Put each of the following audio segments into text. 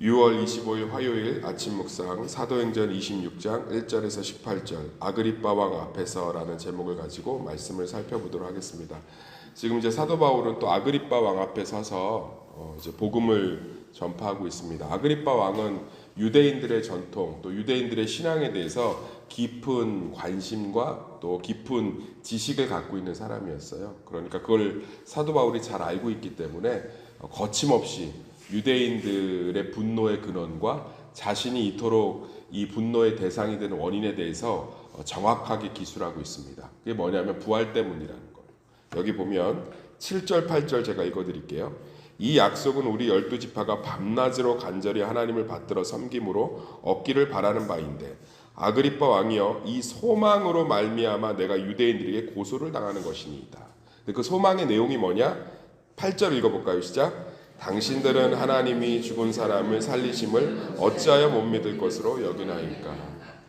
6월 25일 화요일 아침 묵상 사도행전 26장 1절에서 18절 아그리빠 왕 앞에서라는 제목을 가지고 말씀을 살펴보도록 하겠습니다. 지금 이제 사도 바울은 또 아그리빠 왕 앞에 서서 어 이제 복음을 전파하고 있습니다. 아그리빠 왕은 유대인들의 전통 또 유대인들의 신앙에 대해서 깊은 관심과 또 깊은 지식을 갖고 있는 사람이었어요. 그러니까 그걸 사도 바울이 잘 알고 있기 때문에 어, 거침없이 유대인들의 분노의 근원과 자신이 이토록 이 분노의 대상이 되는 원인에 대해서 어, 정확하게 기술하고 있습니다. 그게 뭐냐면 부활 때문이라는 거예요. 여기 보면 7절 8절 제가 읽어 드릴게요. 이 약속은 우리 열두 지파가 밤낮으로 간절히 하나님을 받들어 섬김으로 얻기를 바라는 바인데 아그리빠 왕이여 이 소망으로 말미암아 내가 유대인들에게 고소를 당하는 것이니이다. 그 소망의 내용이 뭐냐? 8절 읽어볼까요? 시작. 당신들은 하나님이 죽은 사람을 살리심을 어찌하여 못 믿을 것으로 여기나이까.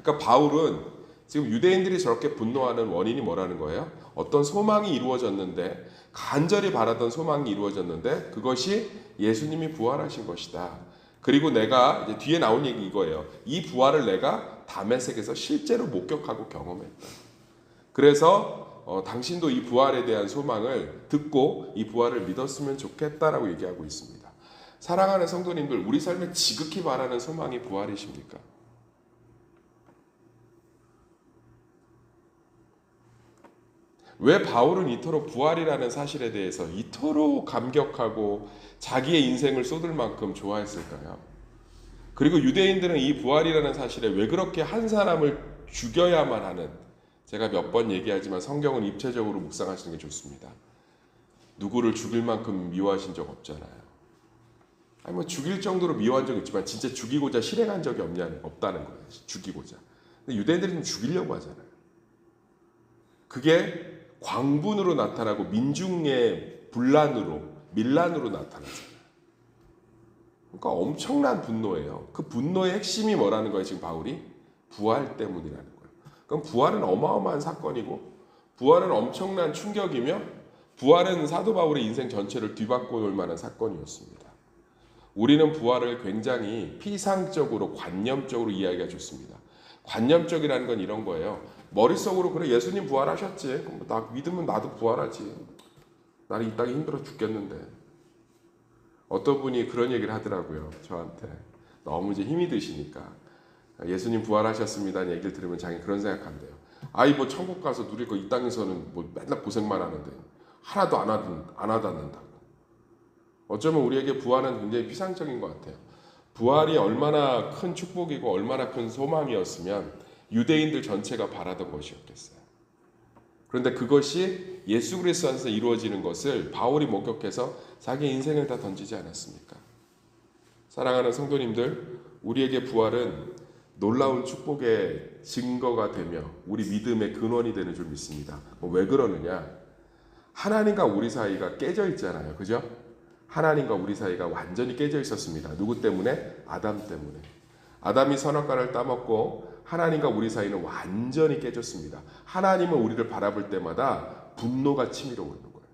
그러니까 바울은 지금 유대인들이 저렇게 분노하는 원인이 뭐라는 거예요? 어떤 소망이 이루어졌는데 간절히 바라던 소망이 이루어졌는데 그것이 예수님이 부활하신 것이다. 그리고 내가 이제 뒤에 나온 얘기 이거예요. 이 부활을 내가 다메섹에서 실제로 목격하고 경험했다. 그래서 어, 당신도 이 부활에 대한 소망을 듣고 이 부활을 믿었으면 좋겠다라고 얘기하고 있습니다. 사랑하는 성도님들, 우리 삶에 지극히 바라는 소망이 부활이십니까? 왜 바울은 이토록 부활이라는 사실에 대해서 이토록 감격하고 자기의 인생을 쏟을 만큼 좋아했을까요? 그리고 유대인들은 이 부활이라는 사실에 왜 그렇게 한 사람을 죽여야만 하는 제가 몇 번 얘기하지만 성경은 입체적으로 묵상하시는 게 좋습니다. 누구를 죽일 만큼 미워하신 적 없잖아요. 아니 뭐 죽일 정도로 미워한 적 있지만 진짜 죽이고자 실행한 적이 없냐 없다는 거예요. 죽이고자. 유대인들은 죽이려고 하잖아요. 그게 광분으로 나타나고 민중의 분란으로 밀란으로 나타나잖아요. 그러니까 엄청난 분노예요. 그 분노의 핵심이 뭐라는 거예요, 지금 바울이? 부활 때문이라는. 그럼 부활은 어마어마한 사건이고 부활은 엄청난 충격이며 부활은 사도 바울의 인생 전체를 뒤바꿔 놓을 만한 사건이었습니다. 우리는 부활을 굉장히 피상적으로 관념적으로 이해하기가 좋습니다. 관념적이라는 건 이런 거예요. 머릿속으로 그래 예수님 부활하셨지. 그럼 뭐나 믿으면 나도 부활하지. 나는 이 땅이 힘들어 죽겠는데. 어떤 분이 그런 얘기를 하더라고요. 저한테 너무 이제 힘이 드시니까 예수님 부활하셨습니다는 얘기를 들으면 자기 그런 생각한대요. 아이 뭐 천국 가서 누릴 거 이 땅에서는 뭐 맨날 고생만 하는데 하나도 안 하든 안 하다는다고. 어쩌면 우리에게 부활은 굉장히 피상적인 것 같아요. 부활이 얼마나 큰 축복이고 얼마나 큰 소망이었으면 유대인들 전체가 바라던 것이었겠어요. 그런데 그것이 예수 그리스도 안에서 이루어지는 것을 바울이 목격해서 자기 인생을 다 던지지 않았습니까? 사랑하는 성도님들, 우리에게 부활은 놀라운 축복의 증거가 되며 우리 믿음의 근원이 되는 줄 믿습니다. 뭐왜 그러느냐? 하나님과 우리 사이가 깨져 있잖아요. 그죠? 하나님과 우리 사이가 완전히 깨져 있었습니다. 누구 때문에? 아담 때문에. 아담이 선악과를 따먹고 하나님과 우리 사이는 완전히 깨졌습니다. 하나님은 우리를 바라볼 때마다 분노가 치밀어 오르는 거예요.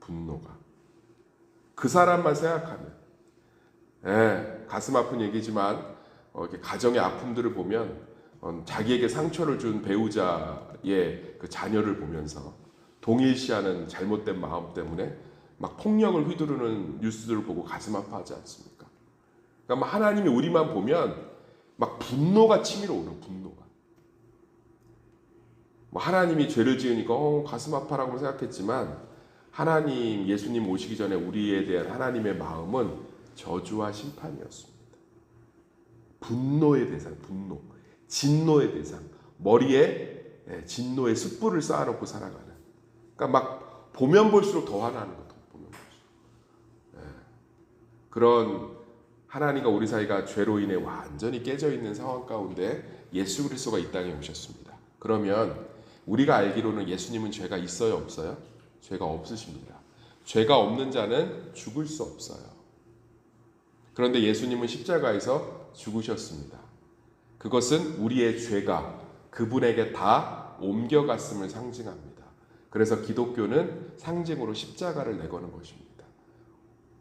분노가. 그 사람만 생각하면. 예, 가슴 아픈 얘기지만 어, 이렇게 가정의 아픔들을 보면 어, 자기에게 상처를 준 배우자의 그 자녀를 보면서 동일시하는 잘못된 마음 때문에 막 폭력을 휘두르는 뉴스들을 보고 가슴 아파하지 않습니까? 그러니까 막 하나님이 우리만 보면 막 분노가 치밀어 오는 분노가. 뭐 하나님이 죄를 지으니까 어, 가슴 아파라고 생각했지만 하나님 예수님 오시기 전에 우리에 대한 하나님의 마음은 저주와 심판이었습니다. 분노의 대상, 분노, 진노의 대상, 머리에 예, 진노의 숯불을 쌓아놓고 살아가는. 그러니까 막 보면 볼수록 더 화나는 거죠. 보면 볼수록. 예. 그런 하나님과 우리 사이가 죄로 인해 완전히 깨져 있는 상황 가운데 예수 그리스도가 이 땅에 오셨습니다. 그러면 우리가 알기로는 예수님은 죄가 있어요, 없어요? 죄가 없으십니다. 죄가 없는 자는 죽을 수 없어요. 그런데 예수님은 십자가에서 죽으셨습니다. 그것은 우리의 죄가 그분에게 다 옮겨갔음을 상징합니다. 그래서 기독교는 상징으로 십자가를 내거는 것입니다.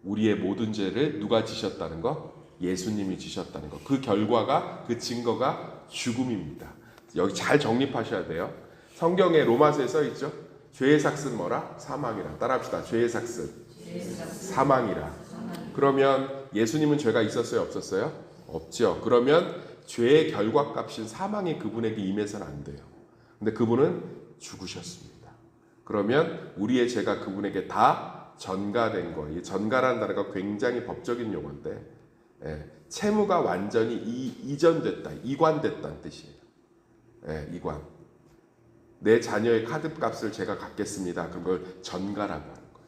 우리의 모든 죄를 누가 지셨다는 거? 예수님이 지셨다는 것. 그 결과가 그 증거가 죽음입니다. 여기 잘 정립하셔야 돼요. 성경에 로마서에 써 있죠. 죄의 삭은 뭐라? 사망이라. 따라합시다. 죄의 삭은 사망이라. 그러면 예수님은 죄가 있었어요, 없었어요? 없죠. 그러면 죄의 결과값인 사망이 그분에게 임해서는 안 돼요. 근데 그분은 죽으셨습니다. 그러면 우리의 죄가 그분에게 다 전가된 거예요. 이 전가라는 단어가 굉장히 법적인 용어인데 예, 채무가 완전히 이, 이전됐다, 이관됐다는 뜻이에요. 예, 이관. 내 자녀의 카드 값을 제가 갚겠습니다. 그런 걸 전가라고 하는 거예요.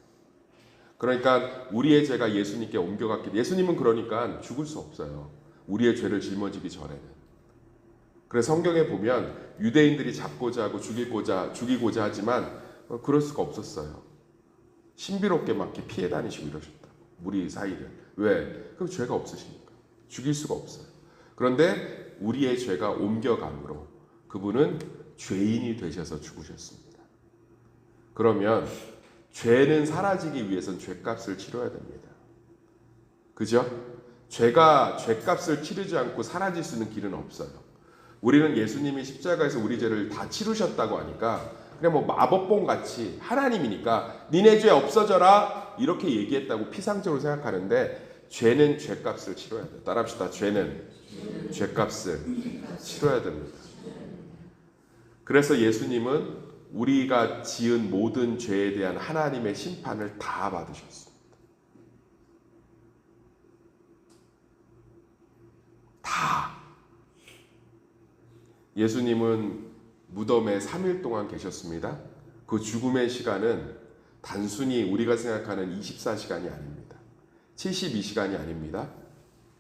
그러니까 우리의 죄가 예수님께 옮겨갔기 예수님은 그러니까 죽을 수 없어요. 우리의 죄를 짊어지기 전에는. 그래서 성경에 보면 유대인들이 잡고자 하고 죽이고자 죽이고자 하지만 어, 그럴 수가 없었어요. 신비롭게 막 피해 다니시고 이러셨다. 무리 사이를. 왜? 그럼 죄가 없으시니까. 죽일 수가 없어요. 그런데 우리의 죄가 옮겨감으로 그분은 죄인이 되셔서 죽으셨습니다. 그러면 죄는 사라지기 위해선 죄값을 치러야 됩니다. 그죠? 죄가 죄값을 치르지 않고 사라질 수 있는 길은 없어요. 우리는 예수님이 십자가에서 우리 죄를 다 치르셨다고 하니까 그냥 뭐 마법봉 같이 하나님이니까 니네 죄 없어져라 이렇게 얘기했다고 피상적으로 생각하는데 죄는 죄값을 치러야 돼. 따라합시다. 죄는 죄값을 치러야 됩니다. 그래서 예수님은 우리가 지은 모든 죄에 대한 하나님의 심판을 다 받으셨습니 예수님은 무덤에 3일 동안 계셨습니다. 그 죽음의 시간은 단순히 우리가 생각하는 24시간이 아닙니다. 72시간이 아닙니다.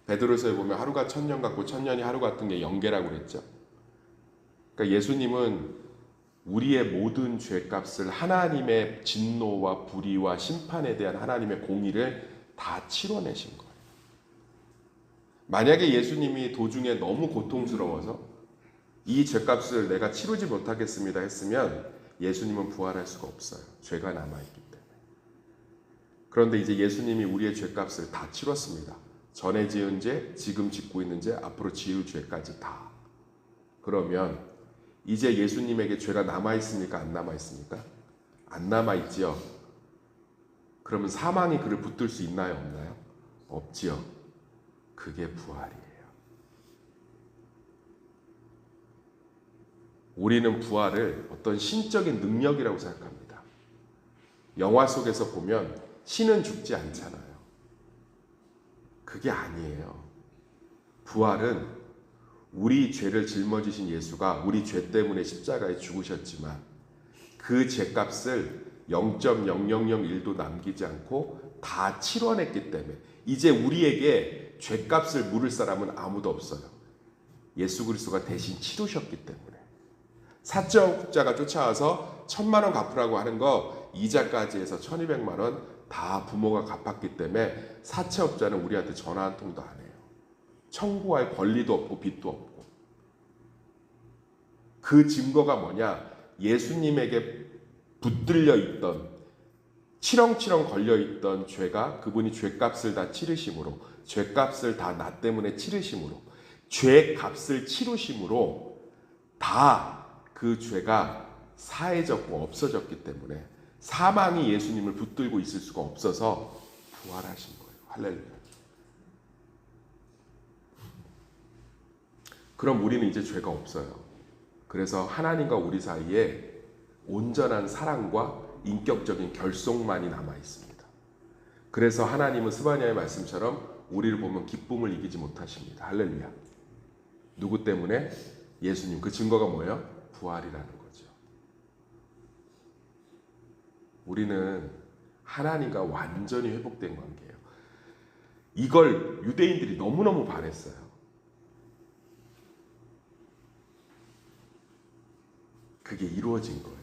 베드로서에 보면 하루가 천년 같고 천년이 하루 같은 게 영계라고 그랬죠. 그러니까 예수님은 우리의 모든 죄값을 하나님의 진노와 불의와 심판에 대한 하나님의 공의를 다 치러내신 거예요. 만약에 예수님이 도중에 너무 고통스러워서 이 죄값을 내가 치르지 못하겠습니다 했으면 예수님은 부활할 수가 없어요. 죄가 남아있기 때문에. 그런데 이제 예수님이 우리의 죄값을 다 치렀습니다. 전에 지은 죄, 지금 짓고 있는 죄, 앞으로 지을 죄까지 다. 그러면 이제 예수님에게 죄가 남아 있습니까? 안 남아 있습니까? 안 남아 있지요. 그러면 사망이 그를 붙들 수 있나요? 없나요? 없지요. 그게 부활이에요. 우리는 부활을 어떤 신적인 능력이라고 생각합니다. 영화 속에서 보면 신은 죽지 않잖아요. 그게 아니에요. 부활은 우리 죄를 짊어지신 예수가 우리 죄 때문에 십자가에 죽으셨지만 그 죄값을 0.0001도 남기지 않고 다 치러냈기 때문에 이제 우리에게 죄값을 물을 사람은 아무도 없어요. 예수 그리스도가 대신 치르셨기 때문에 사적자가 쫓아와서 천만 원 갚으라고 하는 거 이자까지 해서 천이백만 원 다 부모가 갚았기 때문에 사채업자는 우리한테 전화 한 통도 안 해요. 청구할 권리도 없고 빚도 없고. 그 증거가 뭐냐? 예수님에게 붙들려 있던 치렁치렁 걸려 있던 죄가 그분이 죄값을 다 치르심으로 죄값을 다 나 때문에 치르심으로 죄값을 치르심으로 다 그 죄가 사해졌고 없어졌기 때문에 사망이 예수님을 붙들고 있을 수가 없어서 부활하신 거예요. 할렐루야. 그럼 우리는 이제 죄가 없어요. 그래서 하나님과 우리 사이에 온전한 사랑과 인격적인 결속만이 남아 있습니다. 그래서 하나님은 스바냐의 말씀처럼 우리를 보면 기쁨을 이기지 못하십니다. 할렐루야. 누구 때문에? 예수님. 그 증거가 뭐예요? 부활이라는 거죠. 우리는 하나님과 완전히 회복된 관계예요. 이걸 유대인들이 너무너무 반했어요. 그게 이루어진 거예요.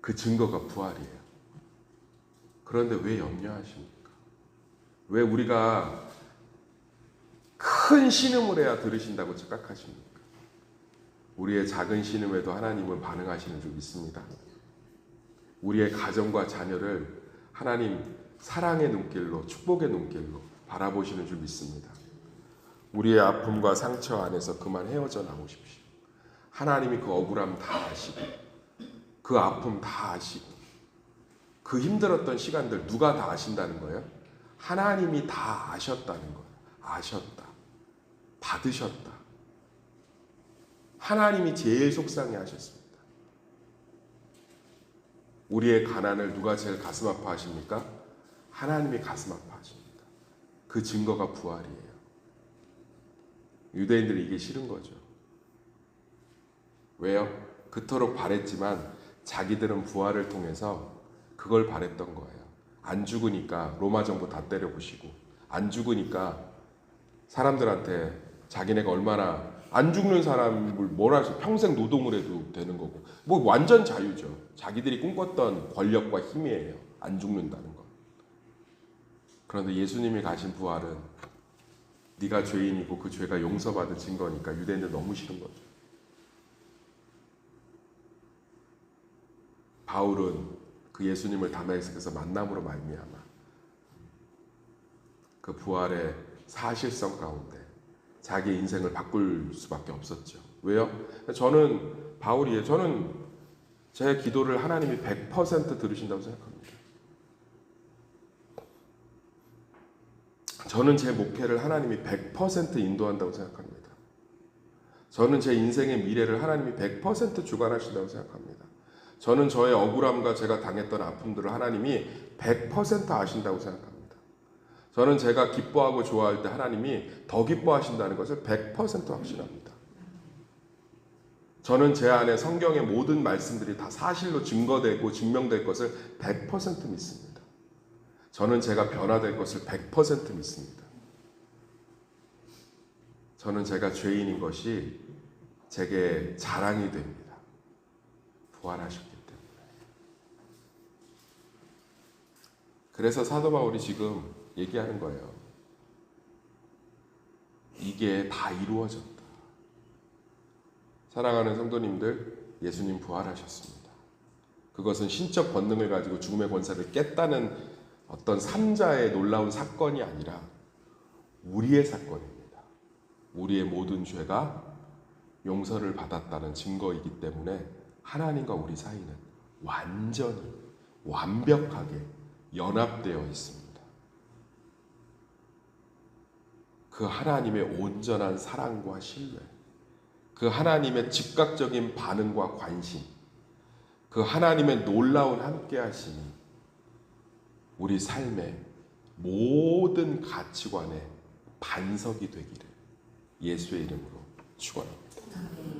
그 증거가 부활이에요. 그런데 왜 염려하십니까? 왜 우리가 큰 신음을 해야 들으신다고 착각하십니까? 우리의 작은 신음에도 하나님은 반응하시는 줄 믿습니다. 우리의 가정과 자녀를 하나님 사랑의 눈길로 축복의 눈길로 바라보시는 줄 믿습니다. 우리의 아픔과 상처 안에서 그만 헤어져 나오십시오. 하나님이 그 억울함 다 아시고 그 아픔 다 아시고 그 힘들었던 시간들 누가 다 아신다는 거예요? 하나님이 다 아셨다는 거예요. 아셨다. 받으셨다. 하나님이 제일 속상해 하셨습니다. 우리의 가난을 누가 제일 가슴 아파하십니까? 하나님이 가슴 아파하십니다. 그 증거가 부활이에요. 유대인들이 이게 싫은 거죠. 왜요? 그토록 바랬지만 자기들은 부활을 통해서 그걸 바랬던 거예요. 안 죽으니까 로마 정부 다 때려부시고 안 죽으니까 사람들한테 자기네가 얼마나 안 죽는 사람을 뭐라 해서 평생 노동을 해도 되는 거고 뭐 완전 자유죠. 자기들이 꿈꿨던 권력과 힘이에요. 안 죽는다는 건. 그런데 예수님이 가신 부활은 네가 죄인이고 그 죄가 용서받은 증거니까 유대인들 너무 싫은 거죠. 바울은 그 예수님을 다메섹에서 만남으로 말미암아 그 부활의 사실성 가운데 자기 인생을 바꿀 수밖에 없었죠. 왜요? 저는 바울이에요. 저는 제 기도를 하나님이 100% 들으신다고 생각합니다. 저는 제 목회를 하나님이 100% 인도한다고 생각합니다. 저는 제 인생의 미래를 하나님이 100% 주관하신다고 생각합니다. 저는 저의 억울함과 제가 당했던 아픔들을 하나님이 100% 아신다고 생각합니다. 저는 제가 기뻐하고 좋아할 때 하나님이 더 기뻐하신다는 것을 100% 확신합니다. 저는 제 안에 성경의 모든 말씀들이 다 사실로 증거되고 증명될 것을 100% 믿습니다. 저는 제가 변화될 것을 100% 믿습니다. 저는 제가 죄인인 것이 제게 자랑이 됩니다. 부활하셨기 때문에. 그래서 사도 바울이 지금 얘기하는 거예요. 이게 다 이루어졌다. 사랑하는 성도님들, 예수님 부활하셨습니다. 그것은 신적 권능을 가지고 죽음의 권세를 깼다는 어떤 삼자의 놀라운 사건이 아니라 우리의 사건입니다. 우리의 모든 죄가 용서를 받았다는 증거이기 때문에 하나님과 우리 사이는 완전히 완벽하게 연합되어 있습니다. 그 하나님의 온전한 사랑과 신뢰, 그 하나님의 즉각적인 반응과 관심, 그 하나님의 놀라운 함께하심이 우리 삶의 모든 가치관의 반석이 되기를 예수의 이름으로 축원합니다.